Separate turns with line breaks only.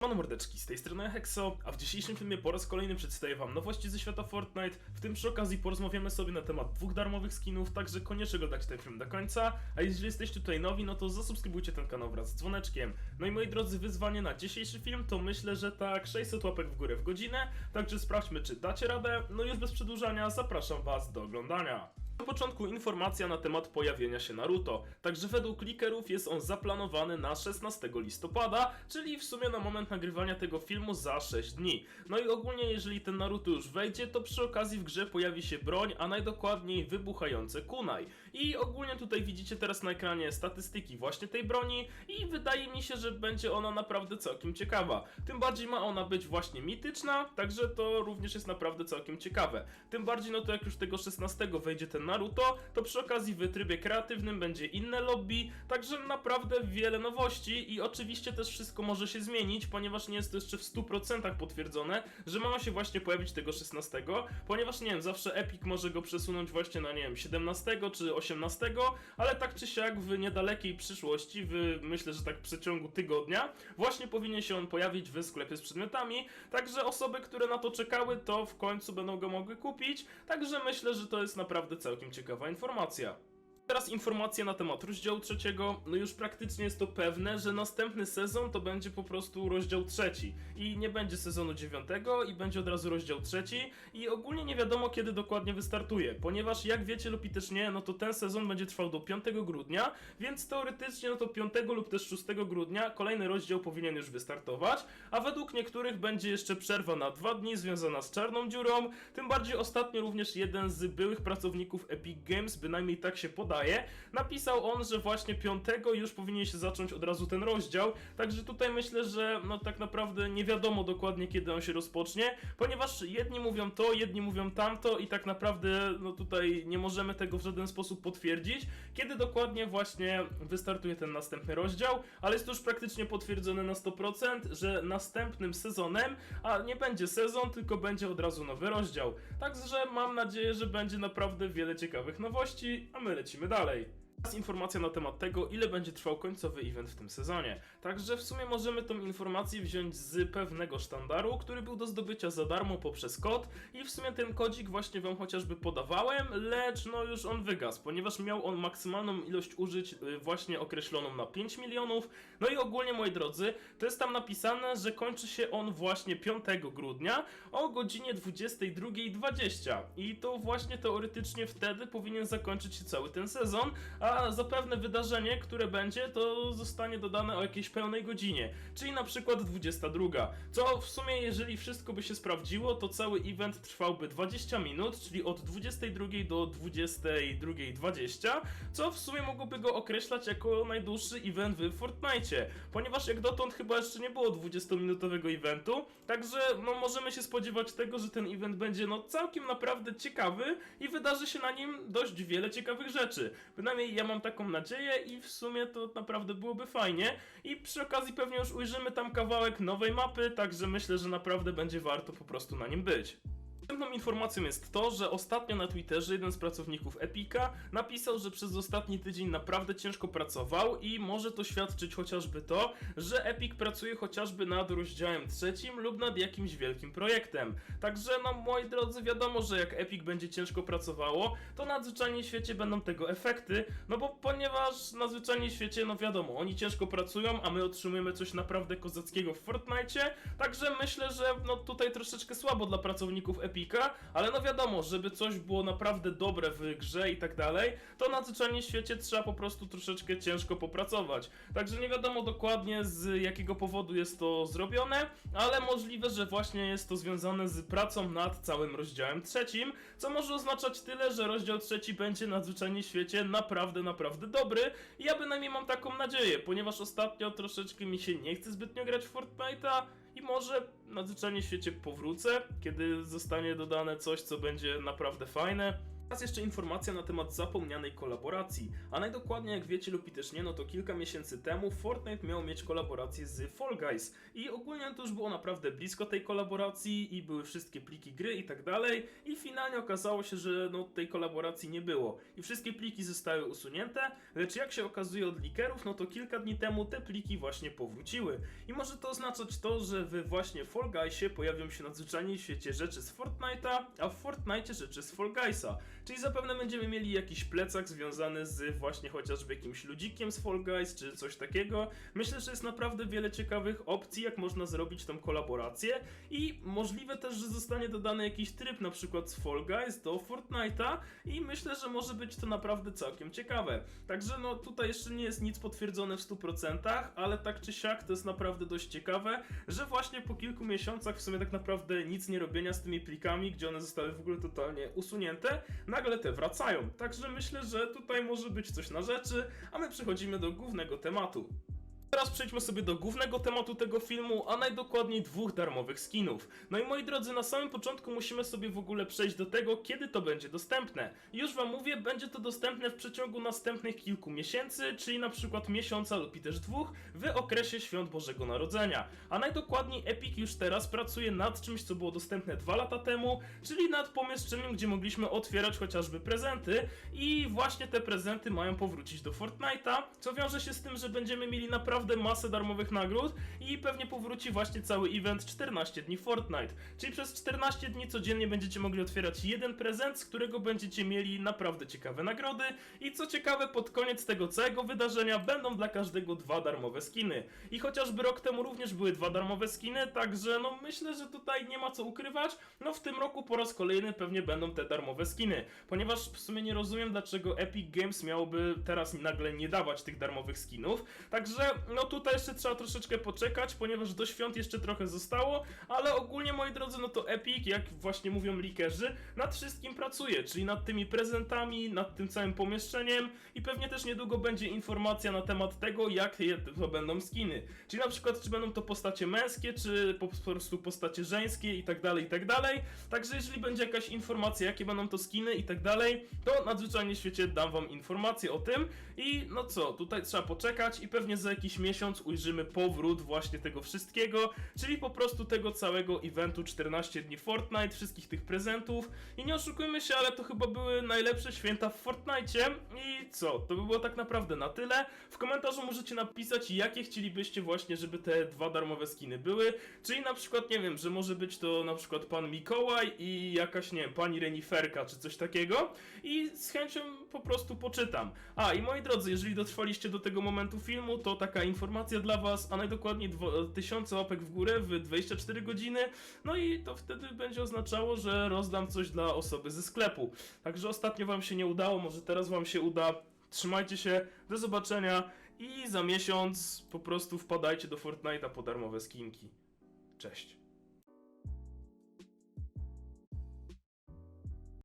Mano mordeczki, z tej strony Hexo, a w dzisiejszym filmie po raz kolejny przedstawię wam nowości ze świata Fortnite, w tym przy okazji porozmawiamy sobie na temat dwóch darmowych skinów, także koniecznie oglądajcie ten film do końca, a jeżeli jesteście tutaj nowi, no to zasubskrybujcie ten kanał wraz z dzwoneczkiem. No i moi drodzy, wyzwanie na dzisiejszy film to myślę, że tak 600 łapek w górę w godzinę, także sprawdźmy czy dacie radę, no i już bez przedłużania zapraszam was do oglądania. Na początku informacja na temat pojawienia się Naruto. Także według likerów jest on zaplanowany na 16 listopada, czyli w sumie na moment nagrywania tego filmu za 6 dni. No i ogólnie jeżeli ten Naruto już wejdzie, to przy okazji w grze pojawi się broń, a najdokładniej wybuchające kunai. I ogólnie tutaj widzicie teraz na ekranie statystyki właśnie tej broni i wydaje mi się, że będzie ona naprawdę całkiem ciekawa. Tym bardziej ma ona być właśnie mityczna, także to również jest naprawdę całkiem ciekawe. Tym bardziej no to jak już tego 16 wejdzie ten Naruto, to przy okazji w trybie kreatywnym będzie inne lobby, także naprawdę wiele nowości i oczywiście też wszystko może się zmienić, ponieważ nie jest to jeszcze w 100% potwierdzone, że ma się właśnie pojawić tego 16, ponieważ nie wiem, zawsze Epic może go przesunąć właśnie na nie wiem 17 czy 18, ale tak czy siak w niedalekiej przyszłości, w myślę, że tak w przeciągu tygodnia, właśnie powinien się on pojawić w sklepie z przedmiotami, także osoby, które na to czekały, to w końcu będą go mogły kupić, także myślę, że to jest naprawdę całkiem ciekawa informacja. Teraz informacja na temat rozdziału trzeciego. No już praktycznie jest to pewne, że następny sezon to będzie po prostu rozdział trzeci. I nie będzie sezonu dziewiątego i będzie od razu rozdział trzeci. I ogólnie nie wiadomo kiedy dokładnie wystartuje, ponieważ jak wiecie lub i też nie, no to ten sezon będzie trwał do 5 grudnia, więc teoretycznie no to 5 lub też 6 grudnia kolejny rozdział powinien już wystartować, a według niektórych będzie jeszcze przerwa na dwa dni związana z czarną dziurą. Tym bardziej ostatnio również jeden z byłych pracowników Epic Games, bynajmniej tak się podaje, napisał on, że właśnie 5 już powinien się zacząć od razu ten rozdział, także tutaj myślę, że no tak naprawdę nie wiadomo dokładnie kiedy on się rozpocznie, ponieważ jedni mówią to, jedni mówią tamto i tak naprawdę no tutaj nie możemy tego w żaden sposób potwierdzić, kiedy dokładnie właśnie wystartuje ten następny rozdział, ale jest to już praktycznie potwierdzone na 100%, że następnym sezonem, a nie będzie sezon, tylko będzie od razu nowy rozdział. Także mam nadzieję, że będzie naprawdę wiele ciekawych nowości, a my lecimy dalej. Teraz informacja na temat tego, ile będzie trwał końcowy event w tym sezonie. Także w sumie możemy tą informację wziąć z pewnego sztandaru, który był do zdobycia za darmo poprzez kod i w sumie ten kodzik właśnie wam chociażby podawałem, lecz no już on wygasł, ponieważ miał on maksymalną ilość użyć y, właśnie określoną na 5 milionów. No i ogólnie moi drodzy, to jest tam napisane, że kończy się on właśnie 5 grudnia o godzinie 22.20 i to właśnie teoretycznie wtedy powinien zakończyć się cały ten sezon, a zapewne wydarzenie, które będzie, to zostanie dodane o jakiejś pełnej godzinie, czyli na przykład 22. Co w sumie, jeżeli wszystko by się sprawdziło, to cały event trwałby 20 minut, czyli od 22 do 22.20, co w sumie mogłoby go określać jako najdłuższy event w Fortnite, ponieważ jak dotąd chyba jeszcze nie było 20-minutowego eventu, także no możemy się spodziewać tego, że ten event będzie no całkiem naprawdę ciekawy i wydarzy się na nim dość wiele ciekawych rzeczy. Bynajmniej ja mam taką nadzieję i w sumie to naprawdę byłoby fajnie. I przy okazji pewnie już ujrzymy tam kawałek nowej mapy, także myślę, że naprawdę będzie warto po prostu na nim być. Następną informacją jest to, że ostatnio na Twitterze jeden z pracowników Epika napisał, że przez ostatni tydzień naprawdę ciężko pracował i może to świadczyć chociażby to, że Epic pracuje chociażby nad rozdziałem trzecim lub nad jakimś wielkim projektem. Także no moi drodzy, wiadomo, że jak Epic będzie ciężko pracowało, to na zwyczajnie świecie będą tego efekty, no bo ponieważ na zwyczajnie świecie, no wiadomo, oni ciężko pracują, a my otrzymujemy coś naprawdę kozackiego w Fortnite, także myślę, że no tutaj troszeczkę słabo dla pracowników Epika, ale no wiadomo, żeby coś było naprawdę dobre w grze i tak dalej, to na zwyczajnie świecie trzeba po prostu troszeczkę ciężko popracować. Także nie wiadomo dokładnie z jakiego powodu jest to zrobione, ale możliwe, że właśnie jest to związane z pracą nad całym rozdziałem trzecim, co może oznaczać tyle, że rozdział trzeci będzie na zwyczajnie świecie naprawdę, naprawdę dobry i ja bynajmniej mam taką nadzieję, ponieważ ostatnio troszeczkę mi się nie chce zbytnio grać w Fortnite'a, i może na zwyczajnie świecie powrócę, kiedy zostanie dodane coś, co będzie naprawdę fajne. Teraz jeszcze informacja na temat zapomnianej kolaboracji, a najdokładniej jak wiecie lub i też nie, no to kilka miesięcy temu Fortnite miał mieć kolaborację z Fall Guys. I ogólnie to już było naprawdę blisko tej kolaboracji i były wszystkie pliki gry i tak dalej. I finalnie okazało się, że no tej kolaboracji nie było. I wszystkie pliki zostały usunięte, lecz jak się okazuje od leakerów, no to kilka dni temu te pliki właśnie powróciły. I może to oznaczać to, że we właśnie Fall Guysie pojawią się nadzwyczajnie w świecie rzeczy z Fortnite'a, a w Fortnite rzeczy z Fall Guysa. Czyli zapewne będziemy mieli jakiś plecak związany z właśnie chociażby jakimś ludzikiem z Fall Guys, czy coś takiego. Myślę, że jest naprawdę wiele ciekawych opcji, jak można zrobić tą kolaborację i możliwe też, że zostanie dodany jakiś tryb na przykład z Fall Guys do Fortnite'a i myślę, że może być to naprawdę całkiem ciekawe. Także no tutaj jeszcze nie jest nic potwierdzone w 100%, ale tak czy siak to jest naprawdę dość ciekawe, że właśnie po kilku miesiącach w sumie tak naprawdę nic nie robienia z tymi plikami, gdzie one zostały w ogóle totalnie usunięte, nagle te wracają. Także myślę, że tutaj może być coś na rzeczy, a my przechodzimy do głównego tematu. Teraz przejdźmy sobie do głównego tematu tego filmu, a najdokładniej dwóch darmowych skinów. No i moi drodzy, na samym początku musimy sobie w ogóle przejść do tego, kiedy to będzie dostępne. Już wam mówię, będzie to dostępne w przeciągu następnych kilku miesięcy, czyli na przykład miesiąca lub i też dwóch, w okresie świąt Bożego Narodzenia. A najdokładniej Epic już teraz pracuje nad czymś, co było dostępne dwa lata temu, czyli nad pomieszczeniem, gdzie mogliśmy otwierać chociażby prezenty i właśnie te prezenty mają powrócić do Fortnite'a, co wiąże się z tym, że będziemy mieli naprawdę masę darmowych nagród i pewnie powróci właśnie cały event 14 dni Fortnite. Czyli przez 14 dni codziennie będziecie mogli otwierać jeden prezent, z którego będziecie mieli naprawdę ciekawe nagrody i co ciekawe pod koniec tego całego wydarzenia będą dla każdego dwa darmowe skiny. I chociażby rok temu również były dwa darmowe skiny, także no myślę, że tutaj nie ma co ukrywać. No w tym roku po raz kolejny pewnie będą te darmowe skiny, ponieważ w sumie nie rozumiem dlaczego Epic Games miałoby teraz nagle nie dawać tych darmowych skinów. Także no tutaj jeszcze trzeba troszeczkę poczekać, ponieważ do świąt jeszcze trochę zostało, ale ogólnie moi drodzy, no to Epic, jak właśnie mówią leakerzy, nad wszystkim pracuje, czyli nad tymi prezentami, nad tym całym pomieszczeniem i pewnie też niedługo będzie informacja na temat tego, jakie to będą skiny. Czyli na przykład, czy będą to postacie męskie, czy po prostu postacie żeńskie i tak dalej, i tak dalej. Także jeżeli będzie jakaś informacja, jakie będą to skiny i tak dalej, to nadzwyczajnie w świecie dam wam informację o tym i no co, tutaj trzeba poczekać i pewnie za jakiś miesiąc ujrzymy powrót właśnie tego wszystkiego, czyli po prostu tego całego eventu 14 dni Fortnite, wszystkich tych prezentów. I nie oszukujmy się, ale to chyba były najlepsze święta w Fortnite. I co, to by było tak naprawdę na tyle. W komentarzu możecie napisać, jakie chcielibyście właśnie, żeby te dwa darmowe skiny były, czyli na przykład, nie wiem, że może być to na przykład pan Mikołaj i jakaś, nie wiem, pani Reniferka czy coś takiego. I z chęcią po prostu poczytam. A i moi drodzy, jeżeli dotrwaliście do tego momentu filmu, to taka informacja dla was, a najdokładniej tysiące łapek w górę w 24 godziny, no i to wtedy będzie oznaczało, że rozdam coś dla osoby ze sklepu. Także ostatnio wam się nie udało, może teraz wam się uda. Trzymajcie się, do zobaczenia i za miesiąc po prostu wpadajcie do Fortnite'a po darmowe skinki. Cześć.